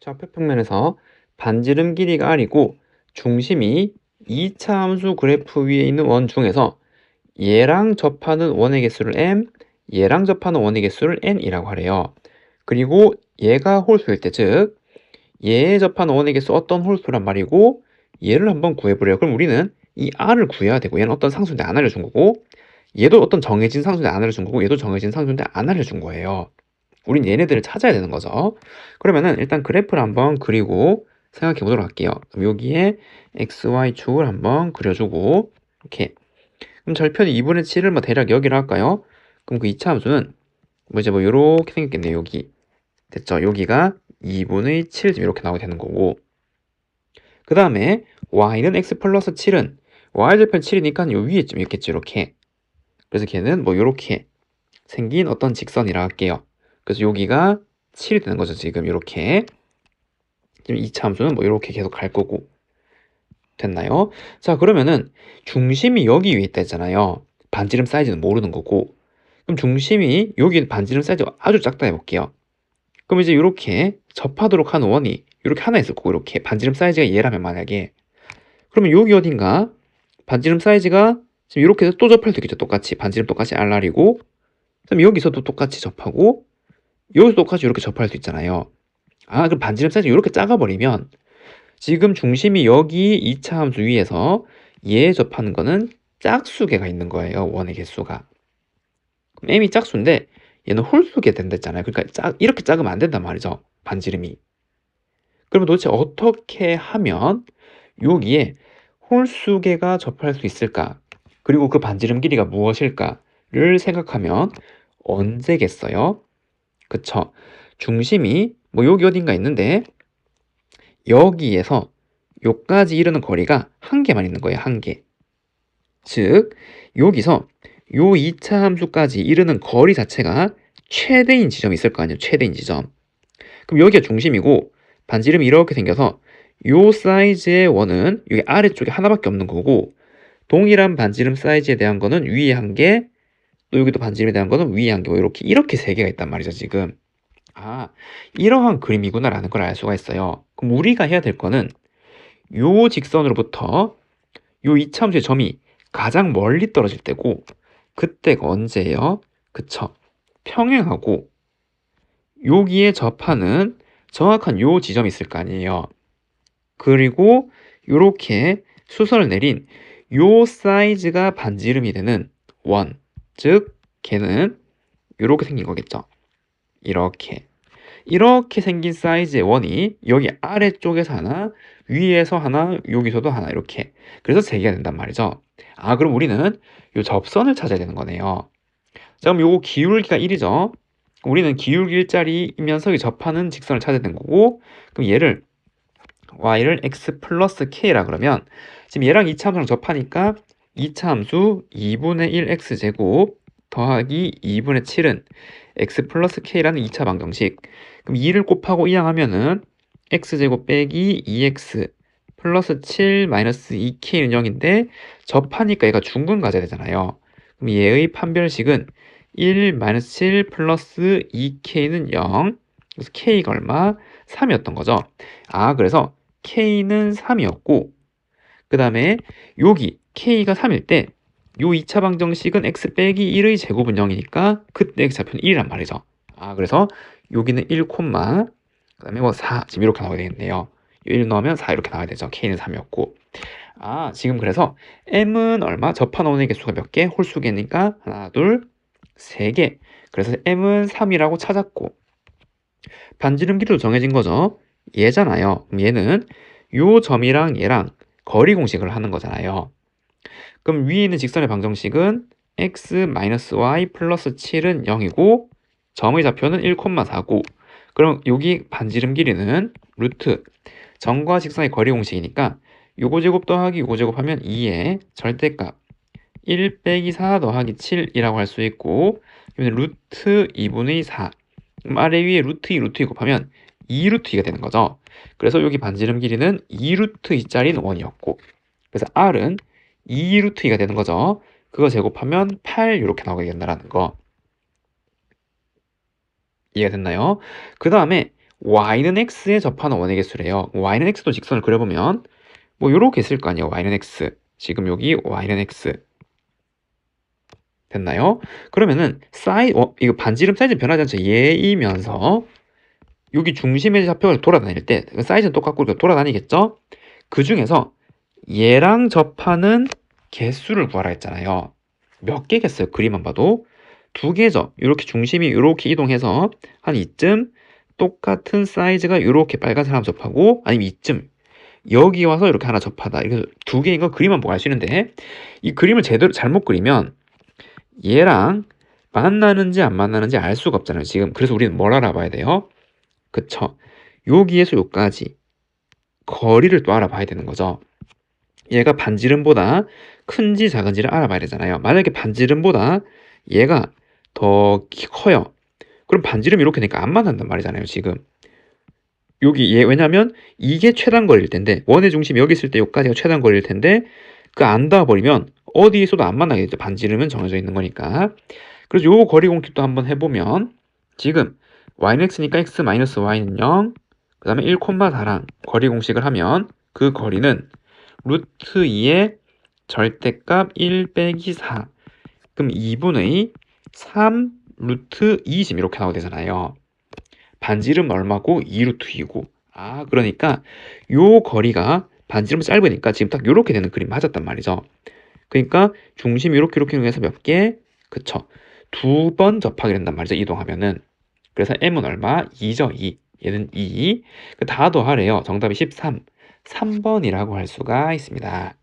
좌표 평면에서 반지름 길이가 r이고 중심이 2차 함수 그래프 위에 있는 원 중에서 얘랑 접하는 원의 개수를 m, 얘랑 접하는 원의 개수를 n이라고 하래요. 그리고 얘가 홀수일 때, 즉 얘에 접하는 원의 개수 어떤 홀수란 말이고 얘를 한번 구해보래요. 그럼 우리는 이 r을 구해야 되고 얘는 어떤 상수인데 안 알려준 거고 얘도 어떤 정해진 상수인데 안 알려준 거고 얘도 정해진 상수인데 안 알려준 거예요. 우린 얘네들을 찾아야 되는 거죠. 그러면은 일단 그래프를 한번 그리고 생각해 보도록 할게요. 여기에 xy축을 한번 그려주고 이렇게 그럼 절편이 2분의 7을 뭐 대략 여기로 할까요? 그럼 그 2차 함수는 뭐 이제 뭐 이렇게 생겼겠네요. 여기 됐죠? 여기가 2분의 7 이렇게 나오게 되는 거고 그 다음에 y는 x 플러스 7은 y 절편 7이니까 요 위에 좀 있겠죠. 이렇게 그래서 걔는 뭐 이렇게 생긴 어떤 직선이라 할게요. 그래서 여기가 7이 되는 거죠. 지금 이렇게 지금 2차 함수는 뭐 이렇게 계속 갈 거고 됐나요? 자 그러면은 중심이 여기 위에 있다 했잖아요. 반지름 사이즈는 모르는 거고 그럼 중심이 여기 반지름 사이즈가 아주 작다 해볼게요. 그럼 이제 이렇게 접하도록 하는 원이 이렇게 하나 있을 거고 이렇게 반지름 사이즈가 얘라면 만약에 그러면 여기 어딘가 반지름 사이즈가 지금 이렇게 해서 또 접할 수 있겠죠. 똑같이 반지름 똑같이 알알이고 그럼 여기서도 똑같이 접하고 여기서 똑같이 이렇게 접할 수 있잖아요. 아, 그럼 반지름 사이즈가 이렇게 작아버리면 지금 중심이 여기 2차 함수 위에서 얘에 접하는 거는 짝수개가 있는 거예요. 원의 개수가. 그럼 m이 짝수인데 얘는 홀수개 된다잖아요. 그러니까 짝, 이렇게 작으면 안 된단 말이죠. 반지름이. 그러면 도대체 어떻게 하면 여기에 홀수개가 접할 수 있을까? 그리고 그 반지름 길이가 무엇일까를 생각하면 언제겠어요? 그쵸? 중심이 뭐 여기 어딘가 있는데 여기에서 요까지 이르는 거리가 한 개만 있는 거예요. 한 개. 즉 여기서 요 2차 함수까지 이르는 거리 자체가 최대인 지점이 있을 거 아니에요. 최대인 지점. 그럼 여기가 중심이고 반지름이 이렇게 생겨서 요 사이즈의 원은 여기 아래쪽에 하나밖에 없는 거고 동일한 반지름 사이즈에 대한 거는 위에 한 개, 또 여기도 반지름에 대한 거는 한 개, 뭐 이렇게 이렇게 세 개가 있단 말이죠 지금. 아 이러한 그림이구나라는 걸 알 수가 있어요. 그럼 우리가 해야 될 거는 요 직선으로부터 요 이차함수의 점이 가장 멀리 떨어질 때고 그때가 언제예요? 그쵸? 평행하고 여기에 접하는 정확한 요 지점이 있을 거 아니에요. 그리고 요렇게 수선을 내린 요 사이즈가 반지름이 되는 원, 즉 걔는 요렇게 생긴 거겠죠. 이렇게 이렇게 생긴 사이즈의 원이 여기 아래쪽에서 하나, 위에서 하나, 여기서도 하나 이렇게 그래서 세 개가 된단 말이죠. 아 그럼 우리는 요 접선을 찾아야 되는 거네요. 자 그럼 요거 기울기가 1이죠. 우리는 기울기 1짜리 면석이 접하는 직선을 찾아야 되는 거고 그럼 얘를 y를 x 플러스 k라 그러면 지금 얘랑 2차 함수랑 접하니까 2차 함수 2분의 1 x제곱 더하기 2분의 7은 x 플러스 k라는 2차 방정식 그럼 2를 곱하고 이항하면은 x제곱 빼기 2x 플러스 7 마이너스 2k는 0인데 접하니까 얘가 중근 가져야 되잖아요. 그럼 얘의 판별식은 1 마이너스 7 플러스 2k는 0 그래서 k가 얼마? 3이었던 거죠. 아 그래서 k는 3이었고 그 다음에 여기 k가 3일 때 요 2차 방정식은 x 빼기 1의 제곱은 0이니까 그때 x좌표는 1이란 말이죠. 아 그래서 여기는 1, 콤마 그 다음에 뭐 4 지금 이렇게 나오게 되겠네요. 1 넣으면 4 이렇게 나와야 되죠. k는 3이었고 아 지금 그래서 m은 얼마? 접하놓은 개수가 몇 개? 홀수 개니까 하나 둘 세 개 그래서 m은 3이라고 찾았고 반지름 길이도 정해진 거죠. 얘잖아요. 얘는 요 점이랑 얘랑 거리 공식을 하는 거잖아요. 그럼 위에 있는 직선의 방정식은 x-y 플러스 7은 0이고 점의 좌표는 1,4고 그럼 여기 반지름 길이는 루트. 점과 직선의 거리 공식이니까 요거 제곱 더하기 요거 제곱 하면 2의 절대값. 1 빼기 4 더하기 7이라고 할 수 있고 여기는 루트 2분의 4 아래 위에 루트 2 루트 2 곱하면 2루트 2가 되는 거죠. 그래서 여기 반지름 길이는 2루트 2짜리는 원이었고. 그래서 r은 2루트 2가 되는 거죠. 그거 제곱하면 8 이렇게 나오게 된다는 거. 이해가 됐나요? 그 다음에 y는 x에 접하는 원의 개수래요. y는 x도 직선을 그려보면 뭐 요렇게 있을 거 아니에요. y는 x. 지금 여기 y는 x. 됐나요? 그러면은 사이 어, 이거 반지름 사이즈 변하지 않죠. 얘이면서 여기 중심의 좌표를 돌아다닐 때 사이즈는 똑같고 이렇게 돌아다니겠죠? 그 중에서 얘랑 접하는 개수를 구하라 했잖아요. 몇 개겠어요? 그림만 봐도 두 개죠. 이렇게 중심이 이렇게 이동해서 한 이쯤 똑같은 사이즈가 이렇게 빨간색 하나 접하고 아니면 이쯤 여기 와서 이렇게 하나 접하다. 이렇게 두 개인 거 그림만 보고 알 수 있는데 이 그림을 제대로 잘못 그리면 얘랑 만나는지 안 만나는지 알 수가 없잖아요. 지금 그래서 우리는 뭘 알아봐야 돼요? 그쵸? 여기에서 여기까지 거리를 또 알아봐야 되는 거죠. 얘가 반지름보다 큰지 작은지를 알아봐야 되잖아요. 만약에 반지름보다 얘가 더 키- 커요. 그럼 반지름 이렇게 되니까 안 만난단 말이잖아요. 지금 여기 얘 왜냐면 이게 최단 거리일 텐데 원의 중심이 여기 있을 때 여기까지가 최단 거리일 텐데 그 안 닿아버리면 어디에서도 안 만나게 되죠. 반지름은 정해져 있는 거니까. 그래서 요 거리 공식도 한번 해보면 지금 y는 x니까 x 마이너스 y는 0, 그 다음에 1,4랑 거리 공식을 하면 그 거리는 루트 2의 절대값 1 빼기 4 그럼 2분의 3 루트 20 이렇게 나오게 되잖아요. 반지름 얼마고 2 루트 2고 아 그러니까 요 거리가 반지름 짧으니까 지금 딱 요렇게 되는 그림 맞았단 말이죠. 그러니까 중심 이렇게 이렇게 이용해서 몇 개? 그쵸. 두 번 접하게 된단 말이죠. 이동하면은. 그래서 m은 얼마? 2죠. 2. 얘는 2. 그다 더하래요. 정답이 13. 3번이라고 할 수가 있습니다.